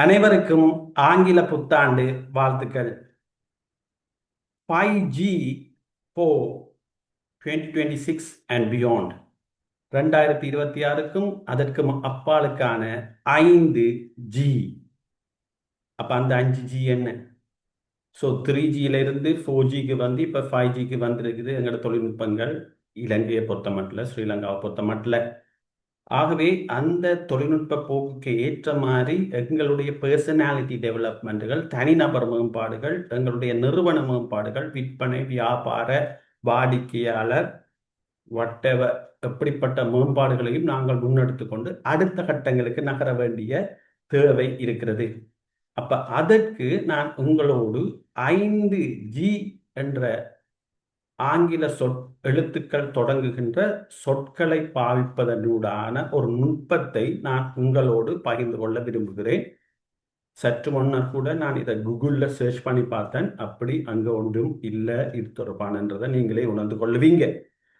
அனைவருக்கும் ஆங்கில புத்தாண்டு வாழ்த்துக்கள். Five G for twenty twenty six and beyond ரெண்டாயிரத்தி இருபத்தி ஆறுக்கும் அதற்கும் அப்பாலுக்கான ஐந்து ஜி அப்போ அந்த அஞ்சு ஜி என்ன? ஸோ த்ரீ ஜியிலிருந்து ஃபோர் ஜிக்கு வந்து இப்போ ஃபைவ் ஜிக்கு வந்திருக்குது எங்களோட தொழில்நுட்பங்கள். இலங்கையை பொறுத்த மட்டும் ஸ்ரீலங்காவை பொறுத்த மட்டும் ஆகவே அந்த தொழில்நுட்ப போக்குக்கு ஏற்ற மாதிரி எங்களுடைய பர்சனாலிட்டி டெவலப்மெண்ட்டுகள் தனிநபர் மேம்பாடுகள் எங்களுடைய நிறுவன மேம்பாடுகள் விற்பனை வியாபார வாடிக்கையாளர் வட்டவ எப்படிப்பட்ட மேம்பாடுகளையும் நாங்கள் முன்னெடுத்து கொண்டு அடுத்த கட்டங்களுக்கு நகர வேண்டிய தேவை இருக்கிறது. அப்ப அதற்கு நான் உங்களோடு ஐந்து ஜி என்ற ஆங்கில சொற் எழுத்துக்கள் தொடங்குகின்ற சொற்களை பாவிப்பதனூடான ஒரு நுட்பத்தை நான் உங்களோடு பகிர்ந்து கொள்ள விரும்புகிறேன். சற்று முன்னர் கூட நான் இதை கூகுளில் சர்ச் பண்ணி பார்த்தேன். அப்படி அங்கே ஒன்றும் இல்லை இது தொடர்பானன்றதை நீங்களே உணர்ந்து கொள்ளுவீங்க.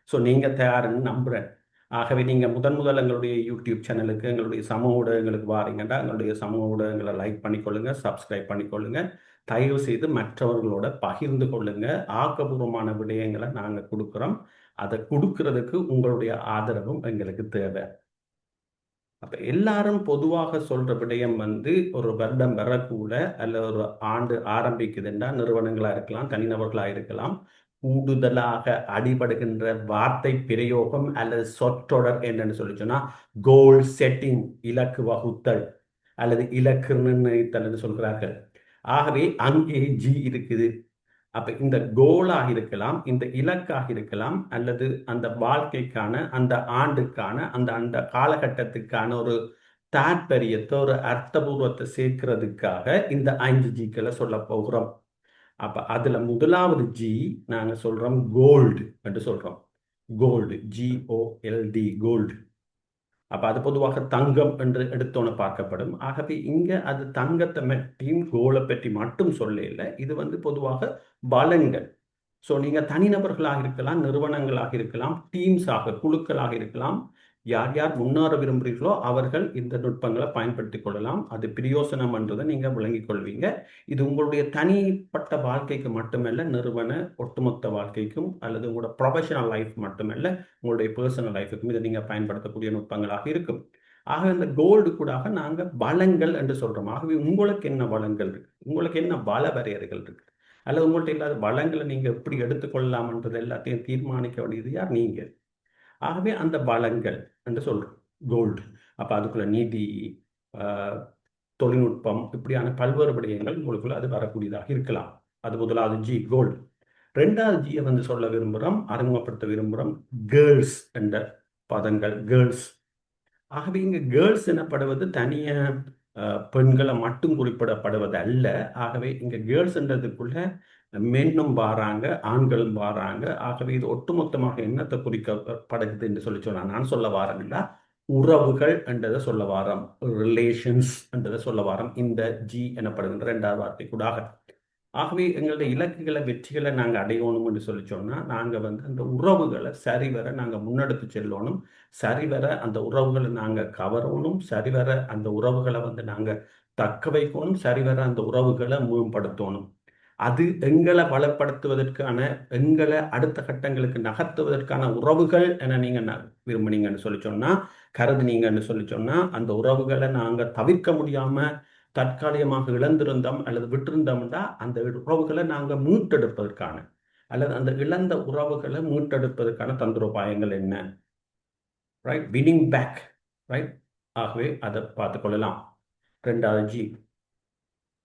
ஸோ நீங்கள் தயாருன்னு நம்புகிறேன் ஆகவே நீங்கள் முதன் முதல் எங்களுடைய யூடியூப் சேனலுக்கு எங்களுடைய சமூக ஊடகங்களுக்கு வாரீங்கன்னா எங்களுடைய சமூக ஊடகங்களை லைக் பண்ணிக்கொள்ளுங்க சப்ஸ்கிரைப் பண்ணிக்கொள்ளுங்க. தயவு செய்து மற்றவர்களோட பகிர்ந்து கொள்ளுங்க. ஆக்கபூர்வமான விடயங்களை நாங்கள் கொடுக்குறோம். அதை கொடுக்கறதுக்கு உங்களுடைய ஆதரவும் எங்களுக்கு தேவை. அப்ப எல்லாரும் பொதுவாக சொல்ற விடயம் வந்து ஒரு வருடம் வரக்கூட அல்ல ஒரு ஆண்டு ஆரம்பிக்குதுன்னா நிறுவனங்களா இருக்கலாம் தனிநபர்களா இருக்கலாம். கூடுதலாக அடிபடுகின்ற வார்த்தை பிரயோகம் அல்லது சொற்றொடர் என்னன்னு சொல்லி சொன்னா கோல் செட்டிங் இலக்கு வகுத்தல் அல்லது இலக்கு நிர்ணயித்தல் சொல்கிறார்கள். ஆகவே அங்கே ஜி இருக்குது. அப்ப இந்த கோலாக இருக்கலாம் இந்த இலக்காக இருக்கலாம் அல்லது அந்த வாழ்க்கைக்கான அந்த ஆண்டுக்கான அந்த அந்த காலகட்டத்துக்கான ஒரு தாற்பயத்தை ஒரு அர்த்தபூர்வத்தை சேர்க்கிறதுக்காக இந்த ஐந்து ஜிக்களை சொல்ல போகிறோம். அப்ப அதுல முதலாவது ஜி நாங்க சொல்றோம் கோல்டு என்று சொல்றோம். கோல்டு ஜிஓஎல்டி கோல்டு அப்ப அது பொதுவாக தங்கம் என்று எடுத்தோன்னு பார்க்கப்படும். ஆகவே இங்க அது தங்கத்தை பற்றியும் கோலை பற்றி மட்டும் சொல்ல இல்லை இது வந்து பொதுவாக பலங்கள் ஸோ நீங்க தனிநபர்களாக இருக்கலாம் நிறுவனங்களாக இருக்கலாம் டீம்ஸாக குழுக்களாக இருக்கலாம். யார் யார் முன்னேற விரும்புகிறீர்களோ அவர்கள் இந்த நுட்பங்களை பயன்படுத்தி கொள்ளலாம். அது பிரயோசனம் என்றதை நீங்கள் விளங்கிக் கொள்வீங்க. இது உங்களுடைய தனிப்பட்ட வாழ்க்கைக்கு மட்டுமல்ல நிறுவன ஒட்டுமொத்த வாழ்க்கைக்கும் அல்லது உங்களோட ப்ரொஃபஷனல் லைஃப் மட்டுமல்ல உங்களுடைய பர்சனல் லைஃபுக்கும் இதை நீங்கள் பயன்படுத்தக்கூடிய நுட்பங்களாக இருக்கும். ஆக இந்த கோல்டு கூடாக நாங்கள் வளங்கள் என்று சொல்கிறோம் ஆகவே உங்களுக்கு என்ன வளங்கள் இருக்கு? உங்களுக்கு என்ன பல வரையறைகள் இருக்கு? அல்லது உங்கள்கிட்ட இல்லாத வளங்களை நீங்கள் எப்படி எடுத்துக்கொள்ளலாம்ன்றது எல்லாத்தையும் தீர்மானிக்க வேண்டியது யார்? நீங்கள். ஆகவே அந்த வளங்கள் என்று சொல்கிறோம் கோல்டு அப்போ அதுக்குள்ள நீதி தொழில்நுட்பம் இப்படியான பல்வேறு விடயங்கள் உங்களுக்குள்ள அது வரக்கூடியதாக இருக்கலாம். அது முதலாவது ஜி கோல்டு ரெண்டாவது ஜியை வந்து சொல்ல விரும்புகிறோம் அறிமுகப்படுத்த விரும்புகிறோம் கேர்ள்ஸ் என்ற பதங்கள் கேர்ள்ஸ் ஆகவே இங்கே கேர்ள்ஸ் எனப்படுவது தனியாக பெண்களை மட்டும் குறிப்பிடப்படுவது அல்ல. ஆகவே இங்கே கேர்ள்ஸ்ன்றதுக்குள்ள மென்னும் வாராங்க ஆண்களும் வாராங்க. ஆகவே இது ஒட்டுமொத்தமாக என்னத்தை குறிக்கப்படுகிறது என்று சொல்லி சொன்னா நான் சொல்ல வாரங்களா உறவுகள் என்றதை சொல்ல வாரம் ரிலேஷன்ஸ் என்றதை சொல்ல வாரம். இந்த ஜி எனப்படுகின்ற ரெண்டாவது வார்த்தை கூட ஆகவே எங்களுடைய இலக்குகளை வெற்றிகளை நாங்கள் அடையணும் என்று சொல்லி சொன்னால் நாங்கள் வந்து அந்த உறவுகளை சரிவர நாங்கள் முன்னெடுத்து செல்லணும். சரிவர அந்த உறவுகளை நாங்கள் கவரணும். சரிவர அந்த உறவுகளை வந்து நாங்கள் தக்க வைக்கணும். சரிவர அந்த உறவுகளை மேம்படுத்தணும். அது எங்களை பலப்படுத்துவதற்கான எங்களை அடுத்த கட்டங்களுக்கு நகர்த்துவதற்கான உறவுகள் என நீங்கள் விரும்புனீங்கன்னு சொல்லி சொன்னால் கருதுனீங்கன்னு சொல்லி சொன்னால் அந்த உறவுகளை நாங்கள் தவிர்க்க முடியாமல் தற்காலிகமாக இழந்திருந்தோம் அல்லது விட்டிருந்தோம்னா அந்த உறவுகளை நாங்கள் மீட்டெடுப்பதற்கான அல்லது அந்த இழந்த உறவுகளை மீட்டெடுப்பதற்கான தந்திரோபாயங்கள் என்ன? ரைட் வினிங் பேக் ரைட் ஆகவே அதை பார்த்து கொள்ளலாம். ரெண்டாவது ஜி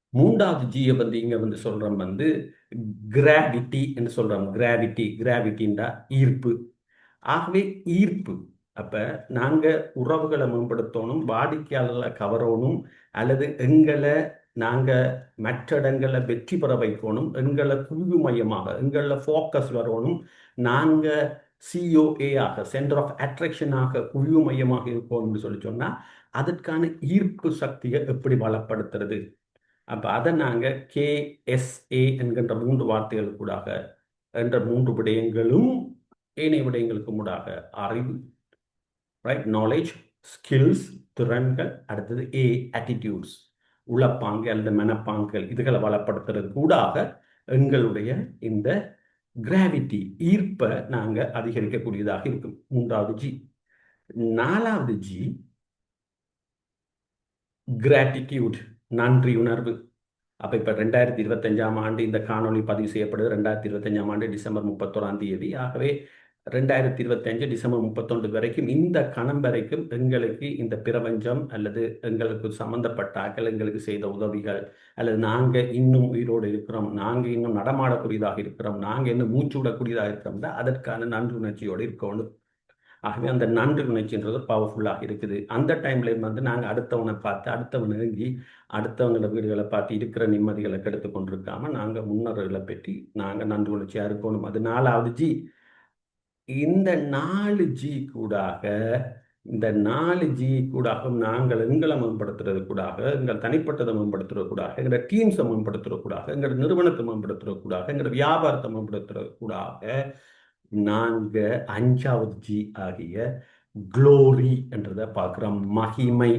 மூன்றாவது ஜியை வந்து இங்கே வந்து சொல்கிறோம் வந்து கிராவிட்டி என்று சொல்கிறோம் கிராவிட்டி கிராவிட்டின்றா ஈர்ப்பு. ஆகவே ஈர்ப்பு. அப்போ நாங்கள் உறவுகளை மேம்படுத்தணும் வாடிக்கையாளர்களை கவரணும் அல்லது எங்களை நாங்கள் மற்ற இடங்களை வெற்றி பெற வைக்கணும் எங்களை குவிவு மையமாக எங்களில் ஃபோக்கஸ் வரணும். நாங்கள் சிஓஏ ஆக சென்டர் ஆஃப் அட்ராக்ஷனாக குவிவு மையமாக இருக்கணும்னு சொல்லி சொன்னால் அதற்கான ஈர்ப்பு சக்தியை எப்படி பலப்படுத்துறது? அப்போ அதை நாங்கள் கேஎஸ்ஏ என்கின்ற மூன்று வார்த்தைகள் கூடாக என்ற மூன்று விடயங்களும் ஏனைய விடயங்களுக்கும் கூடாக அறிவு ரைட் நாலேஜ் ஸ்கில்ஸ் திறன்கள் அடுத்தது ஏ ஆட்டிடியூட்ஸ் உளப்பாங்கு அல்லது மனப்பாங்குகள் இதுகளை வளப்படுத்துறது கூடாக எங்களுடைய இந்த கிராவிட்டி ஈர்ப்பை நாங்கள் அதிகரிக்கக்கூடியதாக இருக்கும். மூன்றாவது ஜி நாலாவது ஜி கிராட்டிடியூட் நன்றி உணர்வு அப்போ இப்போ ரெண்டாயிரத்தி இருபத்தஞ்சாம் ஆண்டு இந்த காணொலி பதிவு செய்யப்படுது. ரெண்டாயிரத்தி இருபத்தஞ்சாம் ஆண்டு டிசம்பர் முப்பத்தோராம் தேதி. ஆகவே ரெண்டாயிரத்தி இருபத்தஞ்சு டிசம்பர் முப்பத்தொன்று வரைக்கும் இந்த கணம் வரைக்கும் எங்களுக்கு இந்த பிரபஞ்சம் அல்லது எங்களுக்கு சம்பந்தப்பட்டாக்கள் எங்களுக்கு செய்த உதவிகள் அல்லது நாங்கள் இன்னும் உயிரோடு இருக்கிறோம் நாங்கள் இன்னும் நடமாடக்கூடியதாக இருக்கிறோம் நாங்கள் இன்னும் மூச்சு விடக்கூடியதாக இருக்கிறோம் அதற்கான நன்றி உணர்ச்சியோடு இருக்கணும். ஆகவே அந்த நன்றி உணர்ச்சின்றது பவர்ஃபுல்லாக இருக்குது. அந்த டைம்ல வந்து நாங்கள் அடுத்தவனை பார்த்து அடுத்தவன் இறங்கி அடுத்தவங்கள வீடுகளை பார்த்து இருக்கிற நிம்மதிகளை கெடுத்து கொண்டிருக்காம நாங்கள் முன்னர்களை பற்றி நாங்கள் நன்றி உணர்ச்சியாக இருக்கணும். அது நாலாவது ஜி இந்த நாலு ஜி கூடாக இந்த நாலு ஜி கூடாக நாங்கள் எங்களை மேம்படுத்துறது கூடாக எங்கள் தனிப்பட்டதை மேம்படுத்துறது கூடாக எங்களோட டீம்ஸை மேம்படுத்துறது கூடாக எங்களோட நிறுவனத்தை மேம்படுத்துறது கூடாக எங்களோட வியாபாரத்தை மேம்படுத்துறது கூடாக நாங்கள் அஞ்சாவது ஜி ஆகிய குளோரி என்றதை பார்க்குறோம். மகிமை.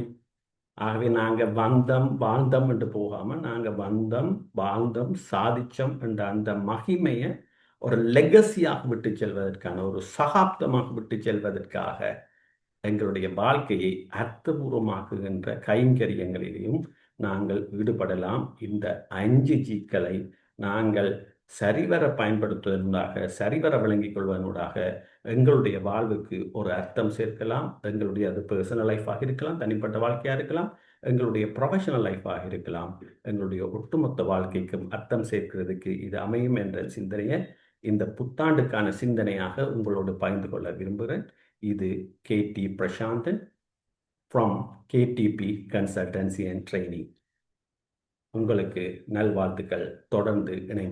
ஆகவே நாங்கள் வந்தம் வாழ்ந்தம் என்று போகாமல் நாங்கள் வந்தம் வாழ்ந்தம் சாதிச்சம் என்ற அந்த மகிமையை ஒரு லெகசியாக விட்டு செல்வதற்கான ஒரு சகாப்தமாக விட்டு செல்வதற்காக எங்களுடைய வாழ்க்கையை அர்த்தபூர்வமாக்குகின்ற கைங்கரியங்களிலையும் நாங்கள் ஈடுபடலாம். இந்த அஞ்சு ஜீக்களை நாங்கள் சரிவர பயன்படுத்துவதனூடாக சரிவர விளங்கிக் கொள்வதனூடாக எங்களுடைய வாழ்வுக்கு ஒரு அர்த்தம் சேர்க்கலாம். எங்களுடைய அது பர்சனல் லைஃபாக இருக்கலாம் தனிப்பட்ட வாழ்க்கையாக இருக்கலாம் எங்களுடைய ப்ரொஃபஷனல் லைஃபாக இருக்கலாம். எங்களுடைய ஒட்டுமொத்த வாழ்க்கைக்கும் அர்த்தம் சேர்க்கிறதுக்கு இது அமையும் என்ற சிந்தனையை இந்த புத்தாண்டுக்கான சிந்தனையாக உங்களோடு பகிர்ந்து கொள்ள விரும்புகிறேன். இது K D Prashanthan from KDP consultancy and training உங்களுக்கு நல்வாழ்த்துக்கள். தொடர்ந்து இணைந்து